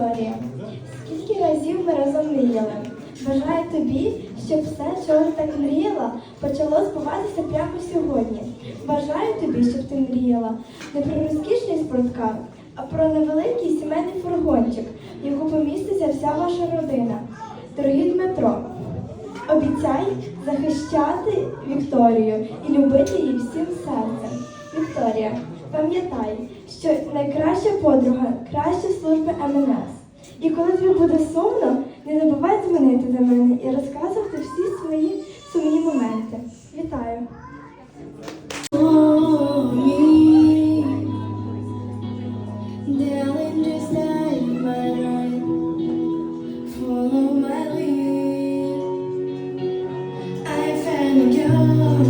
Вікторія. Скільки разів ми разом мріяли. Бажаю тобі, щоб все, чого ти так мріяла, почало збуватися прямо сьогодні. Бажаю тобі, щоб ти мріяла не про розкішний спорткар, а про невеликий сімейний фургончик, в якому поміститься вся ваша родина. Дорогі Дмитро, обіцяй захищати Вікторію і любити її всім серцем. Вікторія. Пам'ятай, що найкраща подруга краща служби МНС. І коли тобі буде сумно, не забувай дзвонити до мене і розказувати всі свої сумні моменти. Вітаю! Follow my lead. I found a girl.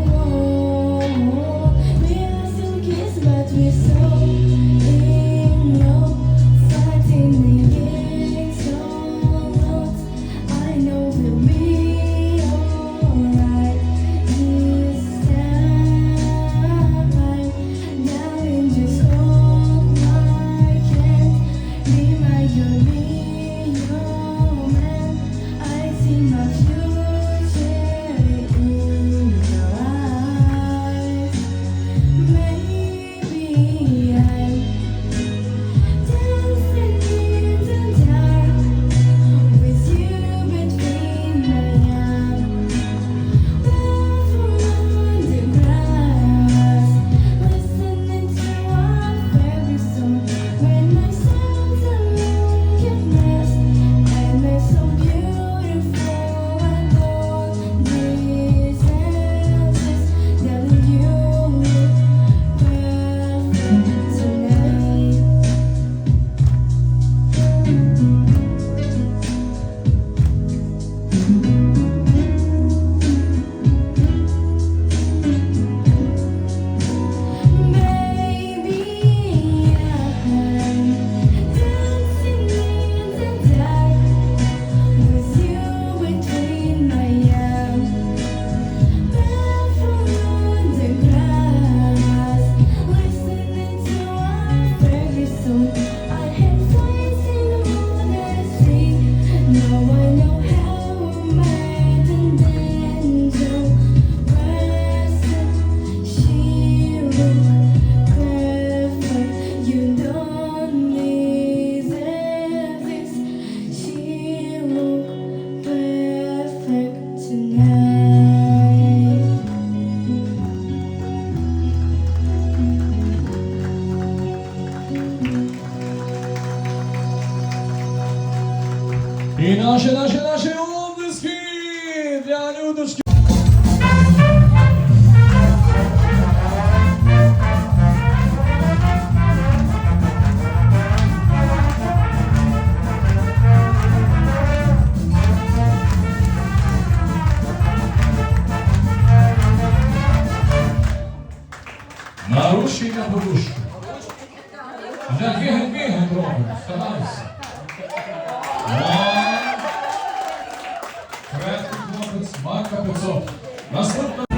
Наші, наші, наші облески для людочки. Нарушення подушки. Для дві гривні. Старайся. స్మారక కోసం